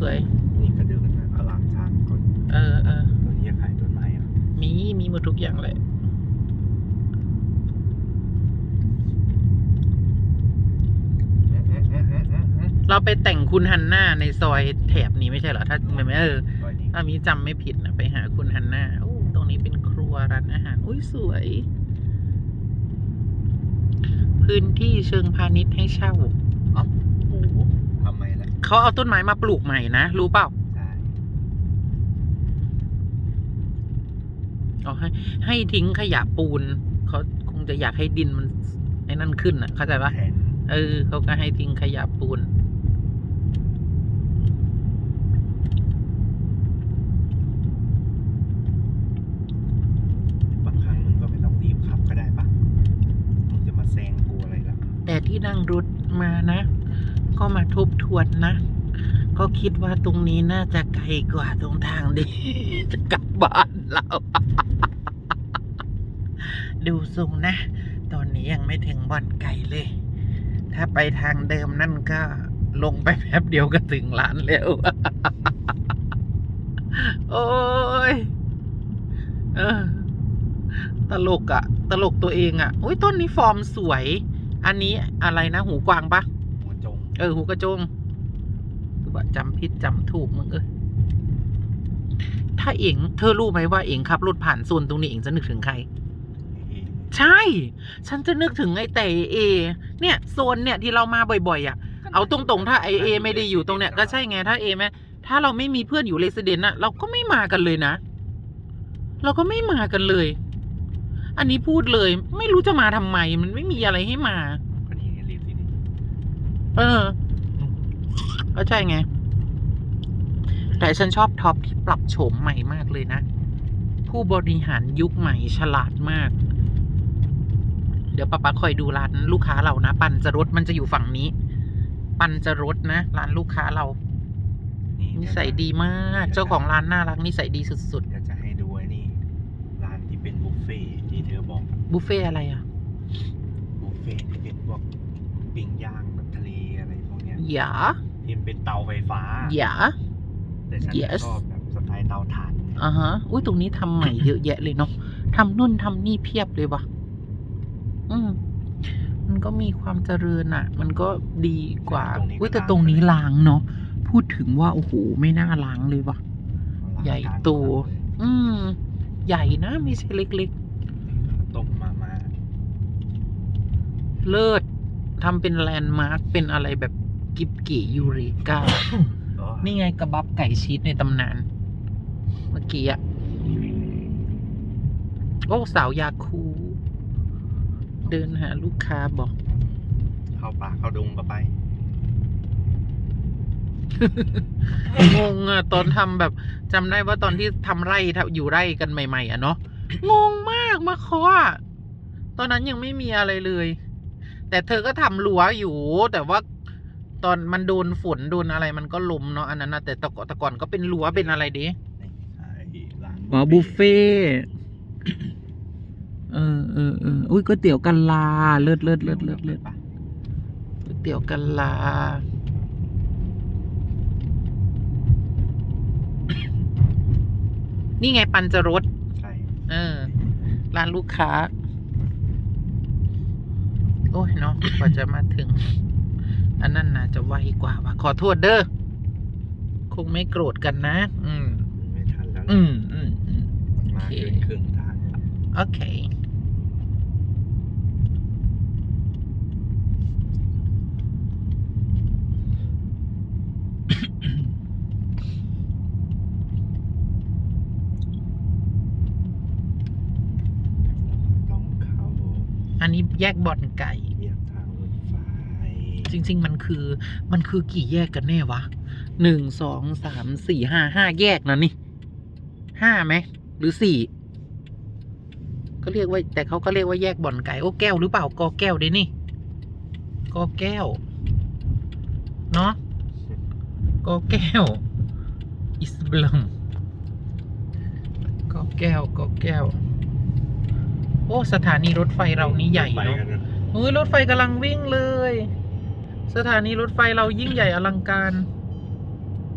สวย นี่ก็เดินนะอลังทางคนเออเออตัวนี้จะขายต้นไม้อะมี มีหมดทุกอย่างเลยเอ๊ะเอ๊ะเอ๊ะเอ๊ะเอ๊ะเอ๊ะเราไปแต่งคุณฮันน่าในซอยแถบนี้ไม่ใช่เหรอ ถ้าไม่ไม่เออซอยนี้ถ้ามีจำไม่ผิดนะไปหาคุณฮันน่าโอ้ตรงนี้เป็นครัวร้านอาหาร อุ้ยสวย พื้นที่เชิงพาณิชย์ให้เช่า เขาเอาต้นไม้มาปลูกใหม่นะ รู้เปล่าใช่เอาให้ ให้ทิ้งขยะปูน เขาคงจะอยากให้ดินมันไอ้นั่นขึ้นอะ เข้าใจปะแผนเออเขาก็ให้ทิ้งขยะปูน บางครั้งมึงก็ไม่ต้องรีบขับก็ได้ปะมึงจะมาแซงกูอะไรล่ะ แต่ที่นั่งรถมานะ ก็มาทบทวนนะ ก็คิดว่าตรงนี้น่าจะไกลกว่าตรงทางดี จะกลับบ้านเรา ดูทรงนะ ตอนนี้ยังไม่ถึงบ่อนไก่เลย ถ้าไปทางเดิมนั่นก็ลงไปแป๊บเดียวก็ถึงร้านแล้ว โอ้ยอตลกอะตลกตัวเองอะอุ้ยต้นนี้ฟอร์มสวย อันนี้อะไรนะ หูกวางปะ เออ หูกระจงคือว่าจำผิดจำถูกมึงเอ้ยถ้าเองเธอรู้ไหมว่าเองขับรถผ่านโซนตรงนี้เองจะนึกถึงใครเอ๊ะใช่ ฉันจะนึกถึงไอ้แต่เอ เนี่ยโซนเนี่ยที่เรามาบ่อยๆอะ เอาตรงๆ ถ้าไอเอไม่ได้อยู่ตรงเนี้ยก็ใช่ไงถ้าเอไหมถ้าเราไม่มีเพื่อนอยู่เรสเดนอะเราก็ไม่มากันเลยนะ เราก็ไม่มากันเลย อันนี้พูดเลย ไม่รู้จะมาทำไม มันไม่มีอะไรให้มาก็นี่ไงรีบสิดิ เออ ก็ใช่ไง แต่ฉันชอบท็อปที่ปรับโฉมใหม่มากเลยนะ ผู้บริหารยุคใหม่ฉลาดมาก เดี๋ยวป้าป๊าคอยดูร้านลูกค้าเรานะ ปันจะรถมันจะอยู่ฝั่งนี้ ปันจะรถนะ ร้านลูกค้าเรานี่นิสัยดีมาก เจ้าของร้านน่ารักนิสัยดีสุดเดี๋ยวจะให้ดูไอ้นี่ ร้านที่เป็นบุฟเฟ่ต์ที่เธอบอกๆบุฟเฟ่อะไรอะ บุฟเฟ่ต์ที่เป็นพวก ปิ้งย่างแบบทะเลอะไรพวกเนี้ยหยาที่มันเป็นเตาไฟฟ้าหยาแต่ฉัน Yes ชอบแบบสไตล์เตาถ่านอ่าฮะ อุ้ยตรงนี้ทำใหม่เยอะแยะเลยเนาะทำนู่นทำนี่เพียบเลยว่ะ อืม มันก็มีความเจริญอะมันก็ดีกว่า อุ้ยแต่ตรงนี้ล้างเนาะ พูดถึงว่า โอ้โห ไม่น่าล้างเลยว่ะ ใหญ่โต อืม ใหญ่นะไม่ใช่เล็กต้มมามา ๆ เลิศ ทำเป็นแลนด์มาร์คเป็นอะไรแบบกิบเก๋ยูเรกาอ๋อนี่ไงกระบับไก่ชีสในตำนาน เมื่อกี้อะโอ้ สาวยาคู เดินหาลูกค้าบอก เข้าป่าเข้าดงก็ไป งงอะตอนทำแบบจำได้ว่าตอนที่ทำไร่ทำอยู่ไร่กันใหม่ ๆอะเนาะงงมากมาเคาะอะตอนนั้นยังไม่มีอะไรเลย แต่เธอก็ทำรั้วอยู่ แต่ว่าตอนมันโดนฝนโดนอะไรมันก็ล้มเนาะอันนั้นนะแต่แต่ก่อนแต่ก่อนก็เป็นรั้วเป็นอะไรดินี่ใช่ร้านอ๋อบุฟเฟ่เออเออเอออุ้ยก๋วยเตี๋ยวกันลา เลิศเลิศเลิศเลิศเลิศปะก๋วยเตี๋ยวกันลานี่ไงปันจรสใช่เออ ร้านลูกค้า โอ้ยเนาะกว่าจะมาถึง อันนั้นนะจะไวกว่าว่ะขอโทษเด้อคงไม่โกรธกันนะ อืม ไม่ทันแล้วอืมอืมอืมมาโอเคเกินครึ่งทางแล้วโอเค ต้องเข้าอันนี้แยกบ่อนไก่ เหยียบทางรถไฟ จริง ๆ มันคือมันคือกี่แยกกันแน่วะหนึ่งสองสามสี่ห้าห้าแยกนะนี่ห้าไหมหรือสี่ก็เรียกว่า แต่เขาก็เรียกว่าแยกบ่อนไก่โอ้แก้วหรือเปล่ากอแก้วเด้นี่กอแก้วเนาะกอแก้ว อิสบลัมกอแก้วกอแก้ว โอ้ สถานีรถไฟเรานี่ใหญ่ไปเนาะกันนะเฮ้ยรถไฟกำลังวิ่งเลย สถานีรถไฟเรายิ่งใหญ่อลังการ